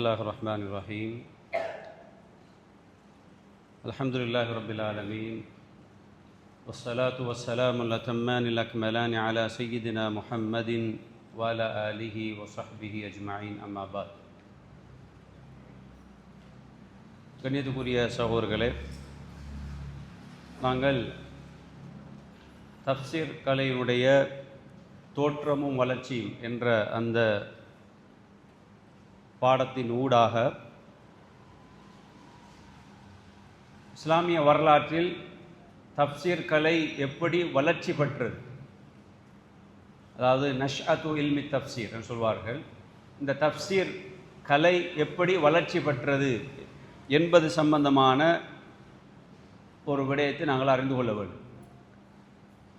الله الرحمن الرحيم الحمد لله رب العالمين والصلاة والسلام الأتمان الأكملان على سيدنا محمد وعلى آله وصحبه أجمعين أما بعد கண்ணியத்துக்குரிய சகோதரர்களே நாங்கள் தப்சீர் கலையினுடைய தோற்றமும் வளர்ச்சியும் என்ற அந்த பாடத்தின் ஊடாக இஸ்லாமிய வரலாற்றில் தப்சீர் கலை எப்படி வளர்ச்சி பெற்றது? அதாவது நஷ்அத்து இல்மி தப்சீர் என்று சொல்வார்கள். இந்த தப்சீர் கலை எப்படி வளர்ச்சி பெற்றது என்பது சம்பந்தமான ஒரு விடயத்தை நாங்கள் அறிந்து கொள்ள வேண்டும்.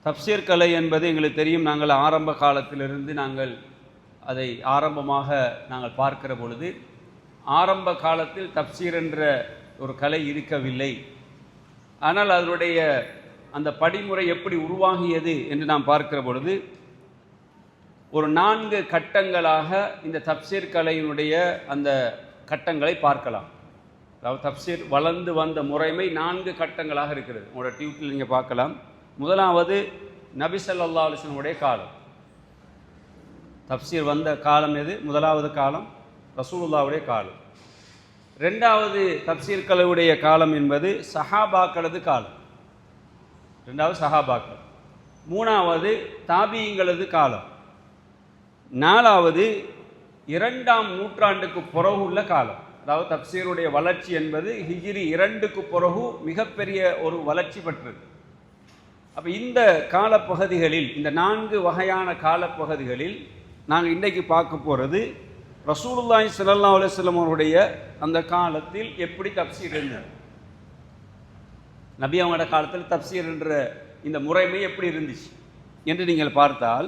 தப்சீர் கலை என்பது எங்களுக்கு தெரியும் நாங்கள் ஆரம்ப காலத்திலிருந்து நாங்கள் அதை ஆரம்பமாக நாங்கள் பார்க்கிற பொழுது ஆரம்ப காலத்தில் தப்சீர் என்ற ஒரு கலை இருக்கவில்லை. ஆனால் அதனுடைய அந்த படிமுறை எப்படி உருவாகியது என்று நாம் பார்க்கிற பொழுது ஒரு நான்கு கட்டங்களாக இந்த தப்சீர் கலையினுடைய அந்த கட்டங்களை பார்க்கலாம். அதாவது தப்சீர் வளர்ந்து வந்த முறைமை நான்கு கட்டங்களாக இருக்கிறது. உங்களோட டியூட்டில் நீங்கள் பார்க்கலாம். முதலாவது நபி சல்லா அலைஹி காலம். தப்சீர் வந்த காலம் எது? முதலாவது காலம் ரசூலுல்லாவுடைய காலம். ரெண்டாவது தப்சீர்களுடைய காலம் என்பது சஹாபாக்களது காலம். ரெண்டாவது சஹாபாக்கள். மூணாவது தாபியங்களது காலம். நாலாவது இரண்டாம் நூற்றாண்டுக்கு பிறகு உள்ள காலம். அதாவது தப்சீருடைய வளர்ச்சி என்பது ஹிஜிரி இரண்டுக்கு பிறகு மிகப்பெரிய ஒரு வளர்ச்சி பெற்றது. அப்போ இந்த காலப்பகுதிகளில் இந்த நான்கு வகையான காலப்பகுதிகளில் நாங்கள் இன்றைக்கு பார்க்க போகிறது ரசூலுல்லாய் ஸல்லல்லாஹு அலுவலம் அவருடைய அந்த காலத்தில் எப்படி தப்சீர் இருந்தார் நபி அவங்களோட காலத்தில் தப்சீர் என்ற இந்த முறைமை எப்படி இருந்துச்சு என்று நீங்கள் பார்த்தால்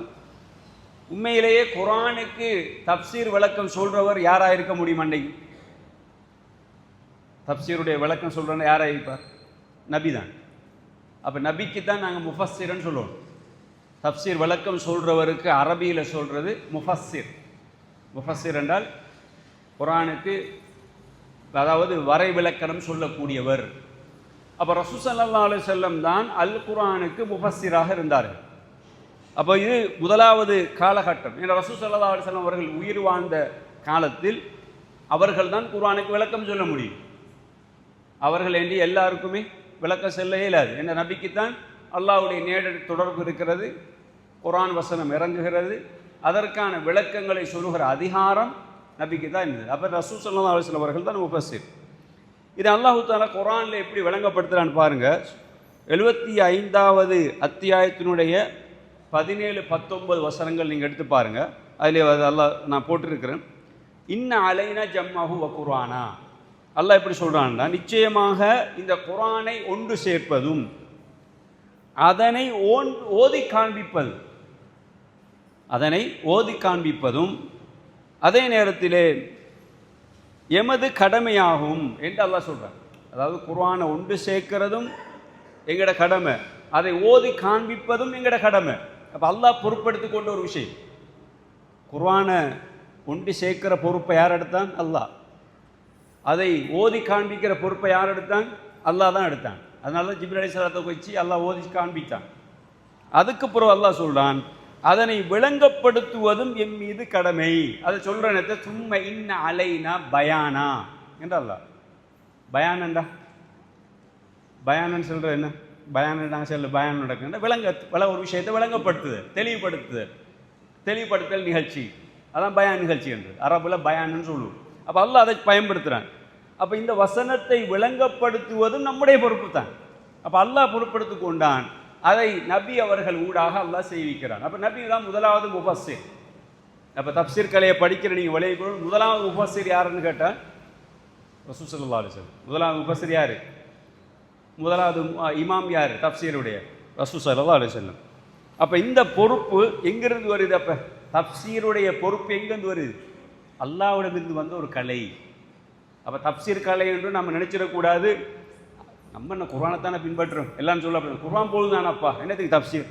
உண்மையிலேயே குரானுக்கு தப்சீர் விளக்கம் சொல்றவர் யாராக இருக்க முடியும் அன்னைக்கு? தப்சீருடைய விளக்கம் சொல்கிறவங்க யாராக இருப்பார் நபி தான் அப்போ நபிக்கு தான் நாங்கள் முஃபஸ்ஸிர்னு சொல்லுவோம். தப்சீர் விளக்கம் சொல்கிறவருக்கு அரபியில் சொல்கிறது முஃபஸ்ஸிர். முஃபஸிர் என்றால் குரானுக்கு அதாவது வரை விளக்கணம் சொல்லக்கூடியவர். அப்போ ரசூசல்லா அலி செல்லம் தான் அல் குரானுக்கு முஃபஸிராக இருந்தார்கள் அப்போ இது முதலாவது காலகட்டம். ஏன்னா ரசூ சல்லா செல்லம் அவர்கள் உயிர் வாழ்ந்த காலத்தில் அவர்கள் தான் குரானுக்கு விளக்கம் சொல்ல முடியும். அவர்கள் என்று எல்லாருக்குமே விளக்கம் செல்ல இயலாது என்ற நபிக்குத்தான் அல்லாவுடைய நேரடி தொடர்பு இருக்கிறது. குரான் வசனம் இறங்குகிறது. அதற்கான விளக்கங்களை சொல்லுகிற அதிகாரம் நபிக்கு தான் இருந்தது. அப்போ ரசூ சல்லா அலிஸ்லாம் அவர்கள் தான் முஃபஸிர் இது அல்லாஹு தாலா குரானில் எப்படி விளங்கப்படுத்துகிறான்னு பாருங்கள் எழுபத்தி ஐந்தாவது அத்தியாயத்தினுடைய பதினேழு பத்தொன்பது வசனங்கள் நீங்கள் எடுத்து பாருங்கள் அதில் அது அல்லாஹ் நான் போட்டிருக்கிறேன். இன்ன அலைனா ஜம்மாஹு வ குரானா அல்லாஹ் எப்படி சொல்கிறான்னா நிச்சயமாக இந்த குரானை ஒன்று சேர்ப்பதும் அதனை ஓன் ஓதி காண்பிப்பது அதனை ஓதி காண்பிப்பதும் அதே நேரத்திலே எமது கடமையாகும் என்று அல்லாஹ் சொல்கிறார் அதாவது குர்ஆனை ஒன்று சேர்க்கிறதும் எங்களோட கடமை அதை ஓதி காண்பிப்பதும் எங்களோட கடமை. அப்போ அல்லாஹ் பொறுப்படுத்தி கொண்ட ஒரு விஷயம். குர்ஆனை ஒன்று சேர்க்கிற பொறுப்பை யார் எடுத்தான்? அல்லாஹ். அதை ஓதி காண்பிக்கிற பொறுப்பை யார் எடுத்தான்? அல்லாஹ் தான் எடுத்தான். அதனால தான் ஜிப்ரி அலிஸ்லாத்தை வச்சு அல்லாஹ் ஓதி காண்பித்தான். அதுக்கு பிறகு அல்லாஹ் சொல்கிறான் அதனை விளங்கப்படுத்துவதும் என் மீது கடமை. அதை சொல்கிற நேரத்தை சும்மா இன்ன அலைனா பயானா? என்று? பயானண்டா பயானன்னு சொல்கிற என்ன? பயான் சொல்ல பயான் நடக்குன்னா விளங்க விள ஒரு விஷயத்தை விளங்கப்படுத்துது தெளிவுபடுத்துது. தெளிவுபடுத்தல் நிகழ்ச்சி. அதான் பயான் நிகழ்ச்சி என்று. அரபில் பயான்னு சொல்லுவோம். அப்போ அல்ல அதை பயன்படுத்துகிறான் அப்போ இந்த வசனத்தை விளங்கப்படுத்துவதும் நம்முடைய பொறுப்பு தான் அப்போ அல்லாஹ் பொறுப்படுத்தி கொண்டான். அதை நபி அவர்கள் ஊடாக அல்லாஹ் செய்விக்கிறான். அப்போ நபி தான் முதலாவது முஃபஸ்ஸிர். அப்போ தப்சீர் கலையை படிக்கிற நீங்கள் விளைய முதலாவது முஃபஸ்ஸிர் யாருன்னு கேட்டால் ரசூசல்லா அலிசல் முதலாவது முஃபஸ்ஸிர் யார்? முதலாவது இமாம் யார்? தப்சீருடைய ரசூ சல்லா அலிசல்லம் அப்போ இந்த பொறுப்பு எங்கிருந்து வருது அப்போ? தப்சீருடைய பொறுப்பு எங்கேருந்து வருது? அல்லாவிடமிருந்து வந்த ஒரு கலை. அப்போ தப்சீர் கலை என்று நம்ம நினச்சிடக்கூடாது. நம்ம என்ன குர்ஆனை தானே பின்பற்றும் எல்லாம் சொல்ல குர்ஆன் போது தானப்பா என்னத்துக்கு தப்சீர்?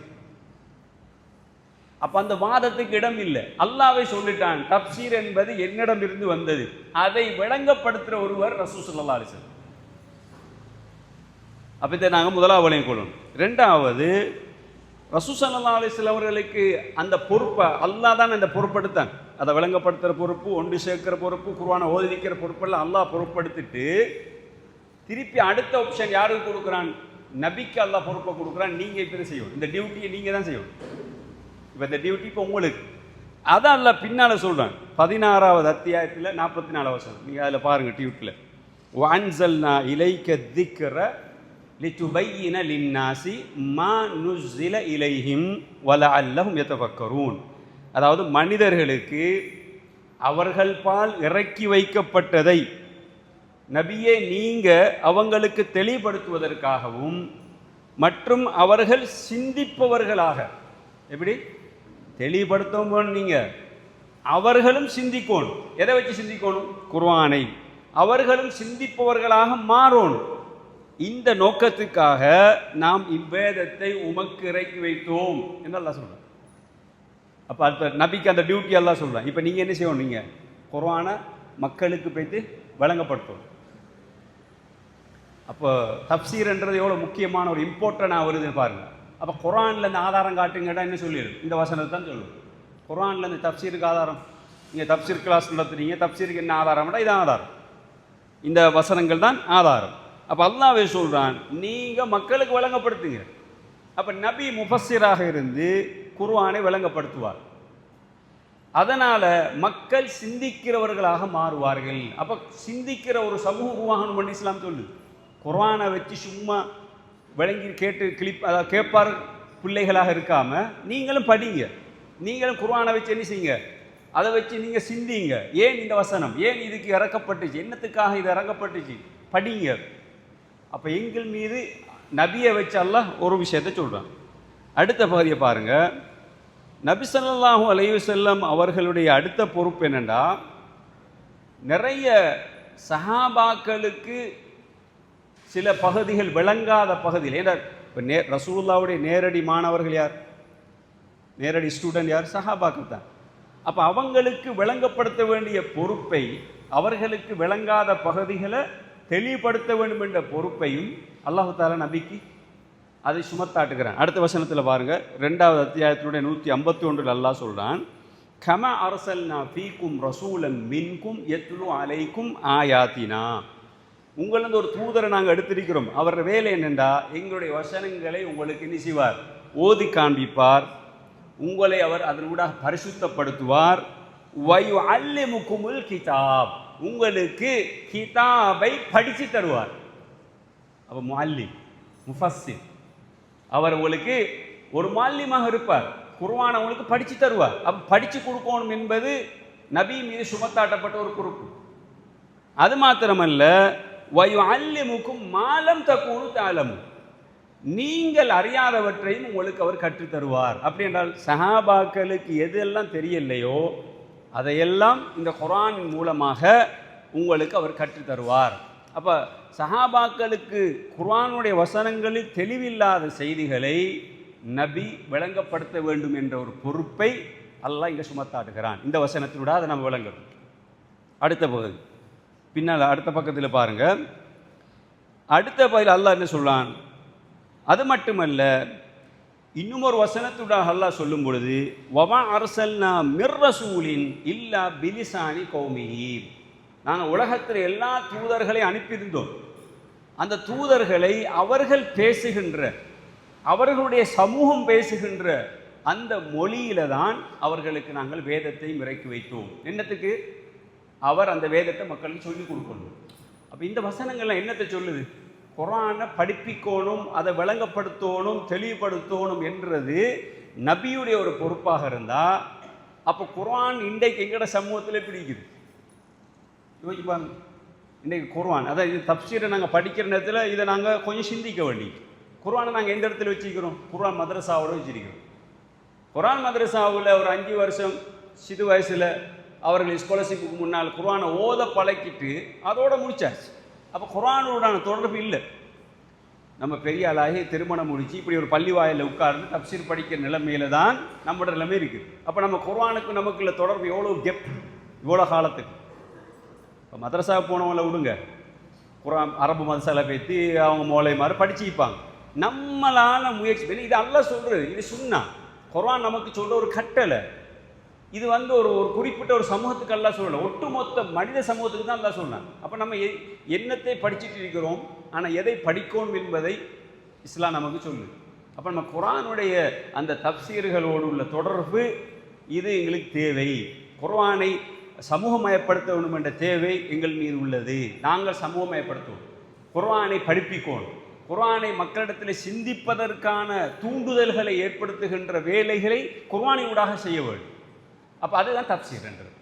அப்ப அந்த வாதத்துக்கு இடம் இல்லை. அல்லாவே சொல்லிட்டான் தப்சீர் என்பது என்னிடம் இருந்து வந்தது. அதை விளங்கப்படுத்துற ஒருவர் ரசூ சல்லா அலிசன் அப்ப இதை நாங்கள் முதலாவது விளங்கிக் கொள்ளணும். ரெண்டாவது ரசூ சல்லா அவர்களுக்கு அந்த பொறுப்பை அல்லாஹ் தான் அந்த பொறுப்படுத்தான். அதை விளங்கப்படுத்துகிற பொறுப்பு ஒன்று சேர்க்கிற பொறுப்பு குருவான ஓதிக்கிற பொறுப்பெல்லாம் அல்லாஹ் பொறுப்படுத்திட்டு திருப்பி அடுத்த ஆப்ஷன் யாருக்கு கொடுக்குறான்? நபிக்கு அல்லா பொறுப்பை கொடுக்குறான். நீங்கள் இப்போ இதை செய்யணும்? இந்த டியூட்டியை நீங்கள் தான் செய்யணும். இப்போ இந்த டியூட்டி இப்போ உங்களுக்கு. அதான் அல்ல பின்னால் சொல்றான். பதினாறாவது அத்தியாயத்தில் நாற்பத்தி நாலாவது வருஷம் நீங்கள் அதில் பாருங்கள் டியூட்டில் வான்சல்னா இலைக்க திக்கிற லித்துபையின லின்னாசி மா நுஸ்ஸில இலைஹிம் வல அல்லஹும் எத்தபக்கரூன் அதாவது மனிதர்களுக்கு அவர்கள் பால் இறக்கி வைக்கப்பட்டதை நபியே நீங்க அவங்களுக்கு தெளிவுபடுத்துவதற்காகவும் மற்றும் அவர்கள் சிந்திப்பவர்களாக. எப்படி? தெளிவுபடுத்தவும் நீங்க. அவர்களும் சிந்திக்கணும். எதை வச்சு சிந்திக்கணும்? குர்வானை அவர்களும் சிந்திப்பவர்களாக மாறணும். இந்த நோக்கத்துக்காக நாம் இவ்வேதத்தை உமக்கு இறக்கி வைத்தோம். என்று எல்லாம் சொல்றான்? அப்ப அடுத்த நபிக்கு அந்த டியூட்டி எல்லாம் சொல்கிறேன் இப்போ நீங்க என்ன செய்யணும்? நீங்கள் குர்வானை மக்களுக்கு போய்த்து வழங்கப்படுத்தணும். அப்போ தப்சீர்ன்றது எவ்வளோ முக்கியமான ஒரு இம்பார்ட்டனாக வருதுன்னு பாருங்கள் அப்போ குரானில் இந்த ஆதாரம் காட்டுங்கடா என்ன சொல்லிடும்? இந்த வசனத்தை தான் சொல்லுவோம் குரானில் இந்த தப்சீருக்கு ஆதாரம். நீங்கள் தப்சீர் கிளாஸ் நடத்துறீங்க தப்சீருக்கு என்ன ஆதாரம்டா இது ஆதாரம். இந்த வசனங்கள் தான் ஆதாரம். அப்போ அல்லாவே சொல்கிறான் நீங்கள் மக்களுக்கு விளங்கப்படுத்துங்க. அப்போ நபி முஃபஸ்ஸிராக இருந்து குர்ஆனை விளங்கப்படுத்துவார். அதனால் மக்கள் சிந்திக்கிறவர்களாக மாறுவார்கள். அப்போ சிந்திக்கிற ஒரு சமூக உருவாகணும் பண்ணி இஸ்லாம் சொல்லு குரானை வச்சு சும்மா விளங்கி கேட்டு கிளிப் அதாவது கேட்பார் பிள்ளைகளாக இருக்காமல் நீங்களும் படிங்க. நீங்களும் குர்வானை வச்சு என்ன செய்யுங்க? அதை வச்சு நீங்கள் சிந்திங்க. ஏன் இந்த வசனம்? ஏன் இதுக்கு இறக்கப்பட்டுச்சு? என்னத்துக்காக இது இறக்கப்பட்டுச்சு? படிங்க. அப்போ எங்கள் மீது நபியை வச்சாலாம் ஒரு விஷயத்தை சொல்கிறான் அடுத்த பகுதியை பாருங்கள் நபி ஸல்லல்லாஹு அலைவு செல்லம் அவர்களுடைய அடுத்த பொறுப்பு என்னென்னா நிறைய சஹாபாக்களுக்கு சில பகுதிகள் விளங்காத பகுதியில் ஏன்னா இப்போ நே ரசூல்லாவுடைய நேரடி மாணவர்கள் யார்? நேரடி ஸ்டூடெண்ட் யார்? சஹாபாக்கள் தான். அப்போ அவங்களுக்கு விளங்கப்படுத்த வேண்டிய பொறுப்பை அவர்களுக்கு விளங்காத பகுதிகளை தெளிவுபடுத்த வேண்டும் என்ற பொறுப்பையும் அல்லாஹு தாலா நபிக்கு அதை சுமத்தாட்டுகிறான். அடுத்த வசனத்தில் பாருங்கள் ரெண்டாவது அத்தியாயத்தினுடைய நூற்றி ஐம்பத்தி ஒன்றில் அல்லாஹ் சொல்கிறான் கம அரசல்னா ஃபீக்கும் ரசூலன் மின்கும் எத்லு அலைக்கும் ஆயாத்தினா. உங்களிருந்து ஒரு தூதரை நாங்கள் எடுத்திருக்கிறோம். அவர் வேலை என்னென்றா எங்களுடைய வசனங்களை உங்களுக்கு என்ன செய்வார். ஓதி காண்பிப்பார். உங்களை அவர் அதனூடாக பரிசுத்தப்படுத்துவார். வயு அல்லிமுக்குமுல் கிதாப். உங்களுக்கு கிதாபை படித்து தருவார். அப்போ முஅல்லி முஃபஸ்ஸிர். அவர் உங்களுக்கு ஒரு மால்யமாக இருப்பார். குர்ஆனை உங்களுக்கு படித்து தருவார். அப்போ படித்து கொடுக்கணும் என்பது நபி மீது சுமத்தாட்டப்பட்ட ஒரு பொறுப்பு. அது மாத்திரமல்ல வயு அல்லிமுக்கும் மாலம் தக்கூனு தாளமும் நீங்கள் அறியாதவற்றையும் உங்களுக்கு அவர் கற்றுத் தருவார் அப்படி என்றால் சஹாபாக்களுக்கு எதெல்லாம் தெரியலையோ அதையெல்லாம் இந்த குரானின் மூலமாக உங்களுக்கு அவர் கற்றுத் தருவார் அப்போ சஹாபாக்களுக்கு குர்ஆனுடைய வசனங்களில் தெளிவில்லாத செய்திகளை நபி விளங்கப்படுத்த வேண்டும் என்ற ஒரு பொறுப்பை அல்லாஹ் இங்கே சுமத்தாட்டுகிறான் இந்த வசனத்தினூட அதை நம்ம விளங்கணும். அடுத்த பகுதி. பின்னால் அடுத்த பக்கத்தில் பாருங்க. அடுத்த பதில் அல்லாஹ் என்ன சொல்றான்? அது மட்டுமல்ல இன்னும் ஒரு வசனத்துடன் அல்லாஹ் சொல்லும் பொழுது வவா அரசல்னா மிர்ரசூலின் இல்லா பிலிசானி கௌமிஹி. நாங்கள் உலகத்தில் எல்லா தூதர்களையும் அனுப்பியிருந்தோம். அந்த தூதர்களை அவர்கள் பேசுகின்ற அவர்களுடைய சமூகம் பேசுகின்ற அந்த மொழியில தான் அவர்களுக்கு நாங்கள் வேதத்தை இறக்கி வைத்தோம். என்னத்துக்கு? அவர் அந்த வேதத்தை மக்களுக்கு சொல்லிக் கொடுக்கணும். அப்போ இந்த வசனங்கள்லாம் என்னத்தை சொல்லுது? குரானை படிப்பிக்கணும் அதை விளங்கப்படுத்தணும் தெளிவுபடுத்தணும் என்றது நபியுடைய ஒரு பொறுப்பாக இருந்தால் அப்போ குர்ஆன் இன்றைக்கு எங்கட சமூகத்தில் பிடிக்குது? யோசிச்சு பாருங்க. இன்றைக்கு குர்ஆன் அதாவது இது தப்சீரை நாங்கள் படிக்கிற நேரத்தில் இதை நாங்கள் கொஞ்சம் சிந்திக்க வேண்டி குர்ஆனை நாங்கள் எந்த இடத்துல வச்சுக்கிறோம் குர்ஆன் மதரசாவோட வச்சிருக்கிறோம். குர்ஆன் மதரசாவில் ஒரு அஞ்சு வருஷம் சிறு வயசில் அவர்கள் ஸ்காலர்ஷிப்புக்கு முன்னால் குரானை ஓத பழக்கிட்டு அதோட முடிச்சாச்சு. அப்போ குரானோடான தொடர்பு இல்லை. நம்ம பெரிய ஆளாகி திருமணம் முடிச்சு இப்படி ஒரு பள்ளி வாயில் உட்கார்ந்து தப்சீர் படிக்கிற நிலைமையில தான் நம்மளோட நிலைமை இருக்குது அப்போ நம்ம குர்வானுக்கு நமக்குள்ள தொடர்பு எவ்வளோ கெப் இவ்வளோ காலத்துக்கு. இப்போ மதரசா போனவங்கள விடுங்க. குரான் அரபு மதரசால பேத்தி அவங்க மோலை மாதிரி படிச்சுப்பாங்க நம்மளால் முயற்சி பண்ணி இது அல்ல சொல்கிறது இது சுண்ணா. குரான் நமக்கு சொல்கிற ஒரு கட்டளை. இது வந்து ஒரு ஒரு குறிப்பிட்ட ஒரு சமூகத்துக்கு அல்ல சொல்லல. ஒட்டுமொத்த மனித சமூகத்துக்கு தான் அல்ல சொன்னான் அப்போ நம்ம எ- என்னத்தை படிச்சுட்டு இருக்கிறோம் ஆனால் எதை படிக்கணும் என்பதை இஸ்லாம் நமக்கு சொல்லு அப்போ நம்ம குரானுடைய அந்த தப்சீர்களோடு உள்ள தொடர்பு இது எங்களுக்கு தேவை. குர்வானை சமூகமயப்படுத்த வேண்டும் என்ற தேவை எங்கள் மீது உள்ளது. நாங்கள் சமூகமயப்படுத்துவோம். குர்வானை படிப்பிக்கணும். குர்வானை மக்களிடத்தில் சிந்திப்பதற்கான தூண்டுதல்களை ஏற்படுத்துகின்ற வேலைகளை குர்வானை ஊடாக செய்ய வேண்டும். அப்போ அதுதான் தப்சீர்ன்றது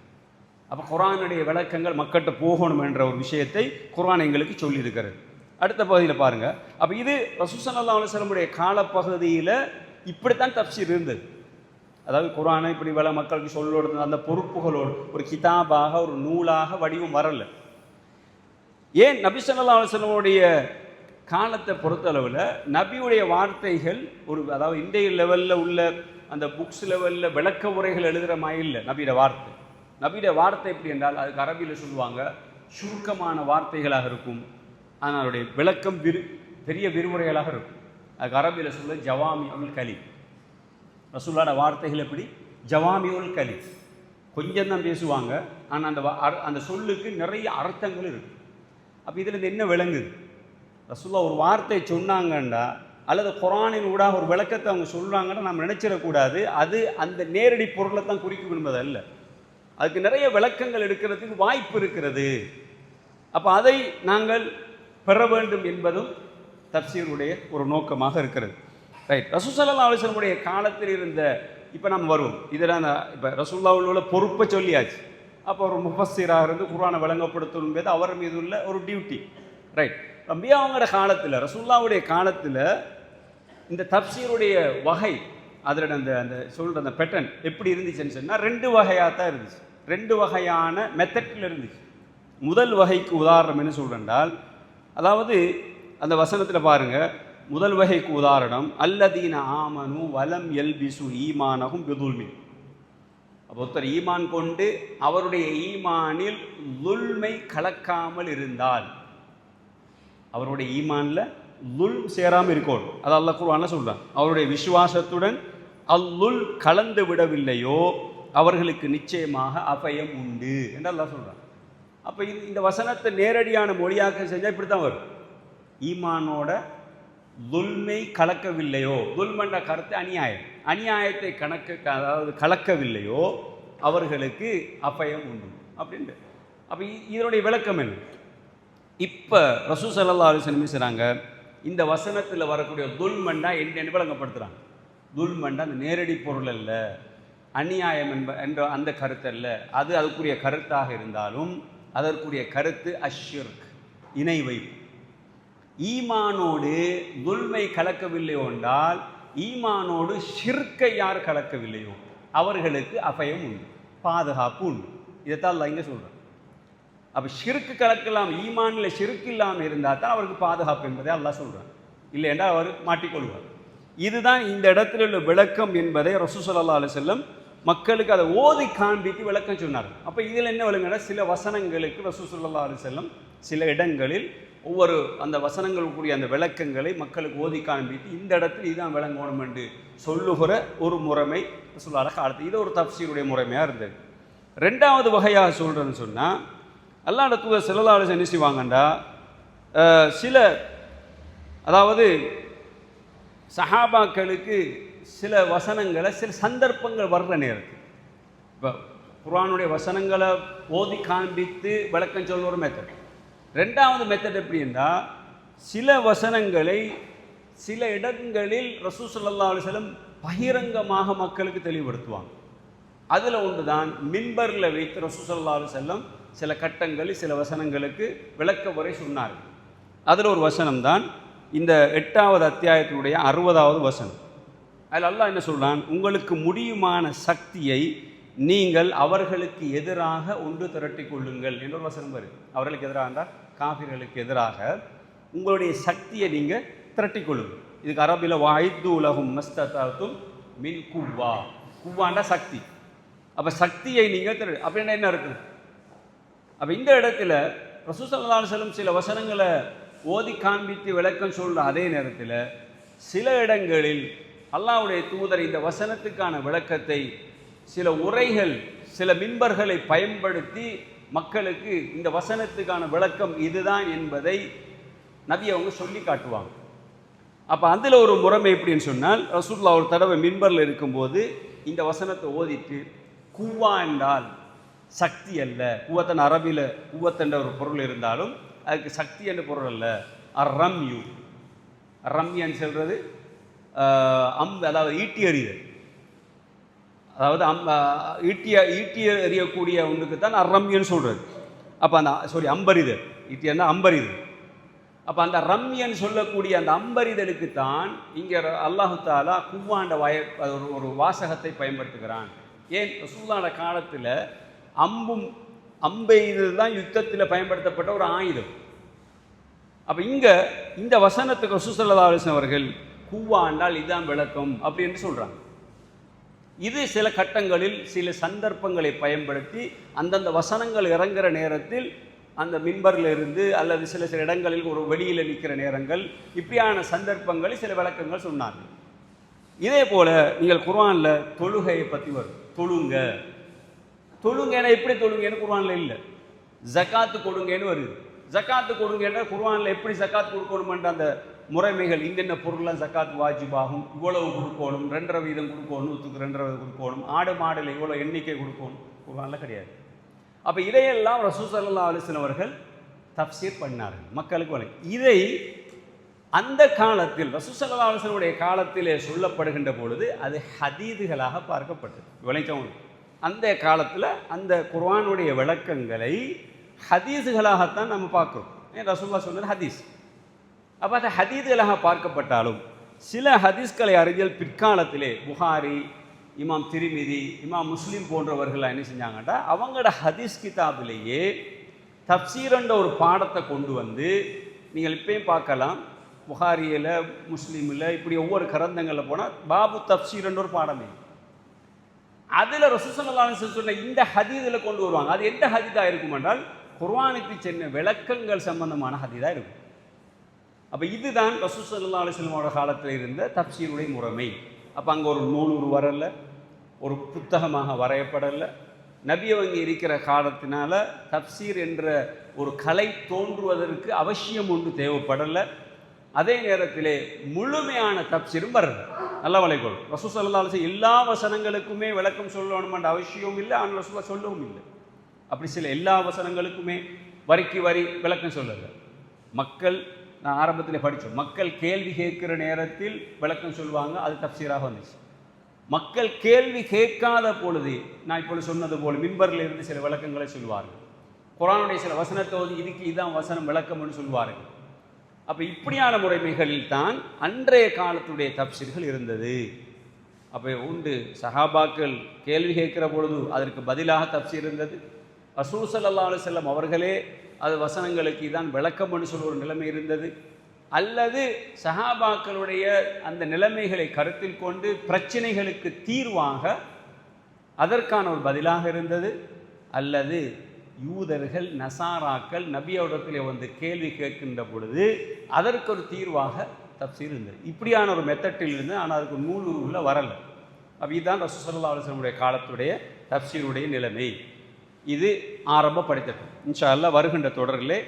அப்போ குரானுடைய விளக்கங்கள் மக்கள்கிட்ட போகணும் என்ற ஒரு விஷயத்தை குரான் எங்களுக்கு சொல்லியிருக்கிறது. அடுத்த பகுதியில் பாருங்க. அப்போ இது ரசூசல்லா அலுவலமுடைய காலப்பகுதியில் இப்படித்தான் தப்சீர் இருந்தது. அதாவது குரானை இப்படி வேலை மக்களுக்கு சொல்லோடு அந்த பொறுப்புகளோடு ஒரு கிதாபாக ஒரு நூலாக வடிவம் வரலை. ஏன் நபி சொல்லா அலுவலமுடைய காலத்தை பொறுத்தளவில் நபியுடைய வார்த்தைகள் ஒரு அதாவது இந்திய லெவலில் உள்ள அந்த புக்ஸ் லெவலில் விளக்க உரைகள் எழுதுகிற மாதிரி இல்லை. நபியோட வார்த்தை. நபியோட வார்த்தை எப்படி என்றால் அதுக்கு அரபியில் சொல்லுவாங்க சுருக்கமான வார்த்தைகளாக இருக்கும். ஆனால் அதனுடைய விளக்கம் விரு பெரிய விரிவுரைகளாக இருக்கும். அதுக்கு அரபியில் சொல்ல ஜவாமி அல் கலி ரசூல்லாட வார்த்தைகள் எப்படி? ஜவாமியுல் கலி கொஞ்சம் தான் பேசுவாங்க ஆனால் அந்த அந்த சொல்லுக்கு நிறைய அர்த்தங்கள் இருக்கு. அப்போ இதில் என்ன விளங்குது? ரசூல்லா ஒரு வார்த்தை சொன்னாங்கண்டா அல்லது குரானின் ஊடாக ஒரு விளக்கத்தை அவங்க சொல்கிறாங்கன்னு நம்ம நினச்சிடக்கூடாது. அது அந்த நேரடி பொருளை தான் குறிக்கும் என்பது அல்ல அதுக்கு நிறைய விளக்கங்கள் எடுக்கிறதுக்கு வாய்ப்பு இருக்கிறது. அப்போ அதை நாங்கள் பெற வேண்டும் என்பதும் தப்சீருடைய ஒரு நோக்கமாக இருக்கிறது. ரைட் ரசூசல்லா அலிஸ்லமுடைய காலத்தில் இருந்த இப்போ நம்ம வருவோம். இதில் இப்போ ரசூல்லாவில் உள்ள பொறுப்பை சொல்லியாச்சு. அப்போ ஒரு முஃபஸ்ஸீராக இருந்து குரானை விளங்கப்படுத்தணும் அவர் மீது உள்ள ஒரு டியூட்டி ரைட் ரம்பியாவங்களோட காலத்தில் ரசூல்லாவுடைய காலத்தில் இந்த தப்சீருடைய வகை அதில் அந்த அந்த சொல்கிற அந்த பெட்டன் எப்படி இருந்துச்சுன்னு சொன்னால் ரெண்டு வகையாக தான் இருந்துச்சு. ரெண்டு வகையான மெத்தட்டில் இருந்துச்சு. முதல் வகைக்கு உதாரணம் என்ன சொல்கிறேன்டால் அதாவது அந்த வசனத்தில் பாருங்க முதல் வகைக்கு உதாரணம் அல்லதீன ஆமனு வலம் எல்பிசு ஈமானகும் பிதுல்மின். அப்போ ஒருத்தர் ஈமான் கொண்டு அவருடைய ஈமானில் துல்மை கலக்காமல் இருந்தால் அவருடைய ஈமானில் லுல் சேராமல் இருக்கோம். அது அல்லா குருவான சொல்கிறான் அவருடைய விசுவாசத்துடன் அல்லுல் கலந்து விடவில்லையோ அவர்களுக்கு நிச்சயமாக அபயம் உண்டு என்று அல்லாஹ் சொல்கிறான் அப்போ இது இந்த வசனத்தை நேரடியான மொழியாக செஞ்சால் இப்படி தான் வரும். ஈமானோட துல்மை கலக்கவில்லையோ துல்மன்ற கருத்து அநியாயம். அநியாயத்தை கணக்கு அதாவது கலக்கவில்லையோ அவர்களுக்கு அபயம் உண்டு அப்படின்ட்டு. அப்போ இதனுடைய விளக்கம் என்ன? இப்போ ரசூ சல்லா அலுவலம் செய்கிறாங்க இந்த வசனத்தில் வரக்கூடிய துல்மண்டா என்ன விளங்கப்படுத்துகிறாங்க துல்மண்டா அந்த நேரடி பொருள் அல்ல. அநியாயம் என்ப என்ற அந்த கருத்து அல்ல. அது அதுக்குரிய கருத்தாக இருந்தாலும் அதற்குரிய கருத்து அஷ்யர்க் இணை வைப்பு. ஈமானோடு துல்மை கலக்கவில்லையோ என்றால் ஈமானோடு ஷிர்க்கை யார் கலக்கவில்லையோ அவர்களுக்கு அபயம் உண்டு பாதுகாப்பு உண்டு. இதைத்தான் இங்கே சொல்கிறேன் அப்போ ஷிருக்கு கலக்கலாம் ஈமானில் ஷிருக்கு இல்லாமல் இருந்தால் தான் அவருக்கு பாதுகாப்பு என்பதை அல்லா சொல்கிறான் இல்லை என்றால் அவர் மாட்டிக்கொள்வார். இதுதான் இந்த இடத்துல உள்ள விளக்கம் என்பதை ரசூ சொல்லா அலி செல்லம் மக்களுக்கு அதை ஓதி காண்பித்து விளக்கம் சொன்னார். அப்போ இதில் என்ன விளங்குனா சில வசனங்களுக்கு ரசூ சொல்லா அலி செல்லம் சில இடங்களில் ஒவ்வொரு அந்த வசனங்களுக்குரிய அந்த விளக்கங்களை மக்களுக்கு ஓதி காண்பித்து இந்த இடத்துல இதுதான் விளங்கணும் என்று சொல்லுகிற ஒரு முறைமை சொல்லாத காலத்து இது ஒரு தப்சீருடைய முறைமையாக இருந்தது. ரெண்டாவது வகையாக சொல்கிறேன்னு சொன்னால் அல்லாஹ் தூதர் செல்லல்லா என்ன செய்வாங்கண்டா? சில அதாவது சஹாபாக்களுக்கு சில வசனங்களை சில சந்தர்ப்பங்கள் வர்ற நேரத்தில். இப்போ குரானுடைய வசனங்களை ஓதி காண்பித்து விளக்கம் சொல்ல ஒரு மெத்தட் ரெண்டாவது மெத்தட் எப்படின்னா சில வசனங்களை சில இடங்களில் ரசூ ஸல்லல்லாஹு அலுவலம் பகிரங்கமாக மக்களுக்கு தெளிவுபடுத்துவாங்க. அதில் ஒன்று தான் மின்பரில் வைத்து ரசூ ஸல்லல்லாஹு அலுவலம் சில கட்டங்களில் சில வசனங்களுக்கு விளக்க உரை சொன்னார்கள். அதில் ஒரு வசனம் தான் இந்த எட்டாவது அத்தியாயத்தினுடைய அறுபதாவது வசனம். அதில் அல்லாஹ் என்ன சொல்கிறான் உங்களுக்கு முடியுமான சக்தியை நீங்கள் அவர்களுக்கு எதிராக ஒன்று திரட்டி கொள்ளுங்கள். என்ற ஒரு வசனம் வருது. அவர்களுக்கு எதிராக என்றால் காஃபிர்களுக்கு எதிராக உங்களுடைய சக்தியை நீங்கள் திரட்டி கொள்ளுங்கள். இதுக்கு அரபில் வாய்து உலகும் மஸ்தத்தும் மின் குவா குவாண்டா சக்தி. அப்போ சக்தியை நீங்கள் திரு அப்படின்னா என்ன இருக்குது அப்போ இந்த இடத்துல ரசூசல்லாஹு செல்லும் சில வசனங்களை ஓதி காண்பித்து விளக்கம் சொல்கிற அதே நேரத்தில் சில இடங்களில் அல்லாவுடைய தூதர் இந்த வசனத்துக்கான விளக்கத்தை சில உரைகள் சில மின்பர்களை பயன்படுத்தி மக்களுக்கு இந்த வசனத்துக்கான விளக்கம் இதுதான் என்பதை நபி அவங்க சொல்லி காட்டுவாங்க. அப்போ அதில் ஒரு முறைமை எப்படின்னு சொன்னால் ரசூல்லா ஒரு தடவை மின்பரில் இருக்கும்போது இந்த வசனத்தை ஓதிட்டு குவா என்றால் சக்தி அல்ல. குவத்தன் அரபியில் குவத்தென்ற ஒரு பொருள் இருந்தாலும் அதுக்கு சக்தி என்ற பொருள் அல்ல. ரம்யூ ரம்யன்னு சொல்கிறது அம் அதாவது ஈட்டி எறிதல். அதாவது அம் ஈட்டிய ஈட்டி எறியக்கூடிய ஒன்றுக்கு தான் ரம்யன்னு சொல்கிறது அப்போ அந்த சாரி அம்பரிதல். ஈட்டியன்னா அம்பரிதல். அப்போ அந்த ரம்யன் சொல்லக்கூடிய அந்த அம்பரிதலுக்கு தான் இங்கே அல்லாஹு தாலா குவ்வாண்ட வய ஒரு ஒரு வாசகத்தை பயன்படுத்துகிறான். ஏன் சூதான காலத்தில் அம்பும் அம்பை தான் யுத்தத்தில் பயன்படுத்தப்பட்ட ஒரு ஆயுதம். அப்போ இங்கே இந்த வசனத்துக்கு ரசூசல்லா அலிஸ்லாம் அவர்கள் என்றால் இதுதான் விளக்கம் அப்படின்னு சொல்கிறாங்க இது சில கட்டங்களில் சில சந்தர்ப்பங்களை பயன்படுத்தி அந்தந்த வசனங்கள் இறங்குற நேரத்தில் அந்த மின்பரில் இருந்து அல்லது சில சில இடங்களில் ஒரு வெளியில் நிற்கிற நேரங்கள் இப்படியான சந்தர்ப்பங்களில் சில விளக்கங்கள் சொன்னார்கள். இதே போல் நீங்கள் குர்ஆனில் தொழுகையை பற்றி வரும். தொழுங்க. தொழுங்கன்னா எப்படி தொழுங்கன்னு குர்வானில் இல்லை. ஜக்காத்து கொடுங்கன்னு வருது. ஜக்காத்து கொடுங்கன்னா குர்வானில் எப்படி ஜக்காத் கொடுக்கணுமென்ற அந்த முறைமைகள் இந்தென்ன பொருள்லாம் ஜக்காத் வாஜிபாகும் இவ்வளவு கொடுக்கணும் ரெண்டரை வீதம் கொடுக்கணும் நூற்றுக்கு ரெண்டரை வீதம் கொடுக்கணும் ஆடு மாடில் இவ்வளோ எண்ணிக்கை கொடுக்கணும் குர்வானில் கிடையாது. அப்போ இதையெல்லாம் ரசூசல்லா அலிஸ்லாம் அவர்கள் தப்சீர் பண்ணார்கள் மக்களுக்கு வழங்கி. இதை அந்த காலத்தில் ரசூசல்லா அலிசனுடைய காலத்திலே சொல்லப்படுகின்ற பொழுது அது ஹதீதுகளாக பார்க்கப்பட்டது. விளைச்சவங்களுக்கு அந்த காலத்தில் அந்த குர்ஆனுடைய விளக்கங்களை ஹதீஸுகளாகத்தான் நம்ம பார்க்குறோம். ஏன் ரசூல்லா சொன்னது ஹதீஸ். அப்போ அந்த ஹதீதுகளாக பார்க்கப்பட்டாலும் சில ஹதீஸ்களை அறிஞர் பிற்காலத்திலே புகாரி இமாம் திருமிதி இமாம் முஸ்லீம் போன்றவர்கள் என்ன செஞ்சாங்கன்னா அவங்களோட ஹதீஸ் கிதாபிலேயே தப்சீரன்ற ஒரு பாடத்தை கொண்டு வந்து நீங்கள் இப்பயும் பார்க்கலாம். புகாரியில் முஸ்லீமில் இப்படி ஒவ்வொரு கரந்தங்களில் போனால் பாபு தப்சீரன்ற ஒரு பாடமே. அதில் ரசூசல்லான்னு சொன்ன இந்த ஹதீதில் கொண்டு வருவாங்க. அது எந்த ஹதீதாக இருக்கும் என்றால் குர்வானுக்கு சென்ன விளக்கங்கள் சம்பந்தமான ஹதீதாக இருக்கும். அப்போ இதுதான் ரசூசல்லா அலிஸ்லமோட காலத்தில் இருந்த தப்சீருடைய முறைமை. அப்போ அங்கே ஒரு நூல் வரல ஒரு புத்தகமாக வரையப்படலை. நபியவங்க இருக்கிற காலத்தினால தப்சீர் என்ற ஒரு கலை தோன்றுவதற்கு அவசியம் ஒன்று தேவைப்படலை. அதே நேரத்திலே முழுமையான தப்சீரும் வரல. நல்ல வளைகோள் ரசூசல்லா அலிஸ் எல்லா வசனங்களுக்குமே விளக்கம் சொல்லணுமென்ற அவசியமும் இல்லை ஆனால் ரசூலா சொல்லவும் இல்லை. அப்படி சில எல்லா வசனங்களுக்குமே வரிக்கு வரி விளக்கம் சொல்லலை மக்கள் நான் ஆரம்பத்தில் படித்தோம் மக்கள் கேள்வி கேட்குற நேரத்தில் விளக்கம் சொல்லுவாங்க அது தப்சீராக வந்துச்சு. மக்கள் கேள்வி கேட்காத பொழுது நான் இப்பொழுது சொன்னது போல் மின்பரில் இருந்து சில விளக்கங்களை சொல்வார்கள். குரானுடைய சில வசனத்தை இதுக்கு இதுதான் வசனம் விளக்கம்னு சொல்வார்கள். அப்போ இப்படியான முறைமைகளில் தான் அன்றைய காலத்துடைய தப்சீர்கள் இருந்தது. அப்போ உண்டு சஹாபாக்கள் கேள்வி கேட்கிற பொழுது அதற்கு பதிலாக தப்சீர் இருந்தது. அசூசல்லா செல்லம் அவர்களே அது வசனங்களுக்கு இதான் விளக்கம்னு சொல்ல ஒரு நிலைமை இருந்தது. அல்லது சஹாபாக்களுடைய அந்த நிலைமைகளை கருத்தில் கொண்டு பிரச்சனைகளுக்கு தீர்வாக அதற்கான ஒரு பதிலாக இருந்தது. அல்லது யூதர்கள் நசாராக்கள் நபியோடத்தில் வந்து கேள்வி கேட்கின்ற பொழுது அதற்கு ஒரு தீர்வாக தப்சீர் இருந்தது. இப்படியான ஒரு மெத்தட்டில் இருந்து ஆனால் அதுக்கு நூல் உள்ள வரலை. அப்போ இதுதான் ரசூசல்லா அலுவலமுடைய காலத்துடைய தப்சீருடைய நிலைமை. இது ஆரம்பப்படுத்தட்டும் இன்ஷா அல்லா வருகின்ற தொடரிலே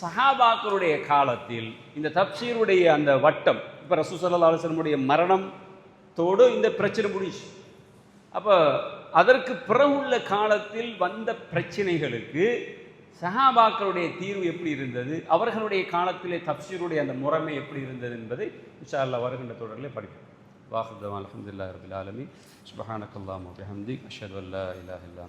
சஹாபாக்களுடைய காலத்தில் இந்த தப்சீருடைய அந்த வட்டம் இப்போ ரசூசல்லா அலுவலமுடைய மரணத்தோடு இந்த பிரச்சனை முடிச்சு அப்போ அதற்கு பிறகுள்ள காலத்தில் வந்த பிரச்சனைகளுக்கு சஹாபாக்களுடைய தீர்வு எப்படி இருந்தது? அவர்களுடைய காலத்திலே தப்சீருடைய அந்த முறைமை எப்படி இருந்தது என்பதை இன்ஷா அல்லா வருகின்ற தொடரிலே படிப்போம். வாஹுதம் அலமதுல்லா ரபில் ஆலமி சுபஹானக்கல்லாம் வபிஹம்தி அஷது அல்லா இலாஹ் இல்லா